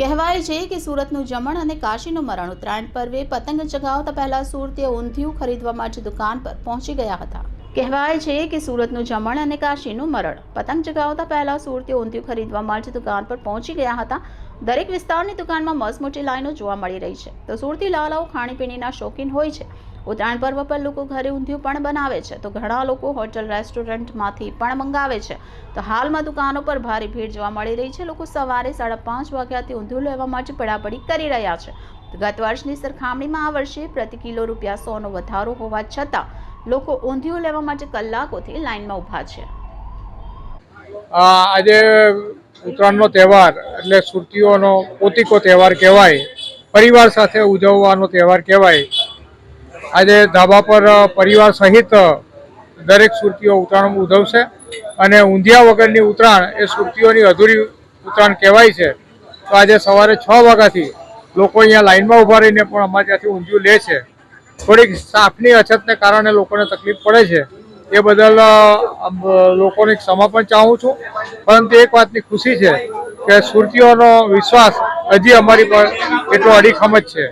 કહેવાય છે કે સુરતનું જમણ અને કાશીનું મરણ ઉત્તરાયણ પર્વે પતંગ ચગાવતા પહેલા સુરતીય ઊંધિયું ખરીદવા માટે દુકાન પર પહોંચી ગયા હતા. કહેવાય છે કે સુરતનું જમણ અને કાશીનું મરણ. પતંગ ચગાવતા પહેલા સુરતીય ઊંધિયું ખરીદવા માટે દુકાન પર પહોંચી ગયા હતા. દરેક વિસ્તારની દુકાનમાં મસમોટી લાઈનો જોવા મળી રહી છે. તો સુરતી લાલાઓ ખાણીપીણીના શોખીન હોય છે. ઉત્તરાયણ પર્વ પર લોકો ઘરે ઊંધિયું પણ બનાવે છે. તો ઘણા લોકો હોટલ, રેસ્ટોરન્ટમાંથી પણ મંગાવે છે. તો હાલમાં દુકાનો પર ભારે ભીડ જોવા મળી રહી છે. લોકો સવારે સાડા પાંચ વાગ્યાથી ઊંધિયું લેવા માટે પડાપડી કરી રહ્યા છે. ગત વર્ષની સરખામણીમાં આ વર્ષે પ્રતિ કિલો રૂપિયા સોનો વધારો હોવા છતાં લોકો ઊંધિયું લેવા માટે કલાકોથી લાઇનમાં ઊભા છે. આજે ઉત્તરાયણનો તહેવાર એટલે સુરતીઓનો પોતિકો તહેવાર કહેવાય. પરિવાર સાથે ઉજવવાનો તહેવાર કહેવાય. આજે ધાબા પર પરિવાર સહિત દરેક સુરતીઓ ઉત્તરાયણ ઉજવશે અને ઊંધિયા વગરની ઉત્તરાયણ એ સુરતીઓની અધૂરી ઉત્તરાયણ કહેવાય છે. તો આજે સવારે છ વાગ્યાથી લોકો અહીંયા લાઈનમાં ઊભા રહીને પણ અમારે ત્યાંથી ઊંધિયું લે છે. થોડીક સાફની અછતને કારણે લોકોને તકલીફ પડે છે. એ બદલ લોકોની ક્ષમા પણ ચાહું છું. પરંતુ એક વાતની ખુશી છે કે સુરતીઓનો વિશ્વાસ હજી અમારી પર એટલો અડીખમ જ છે.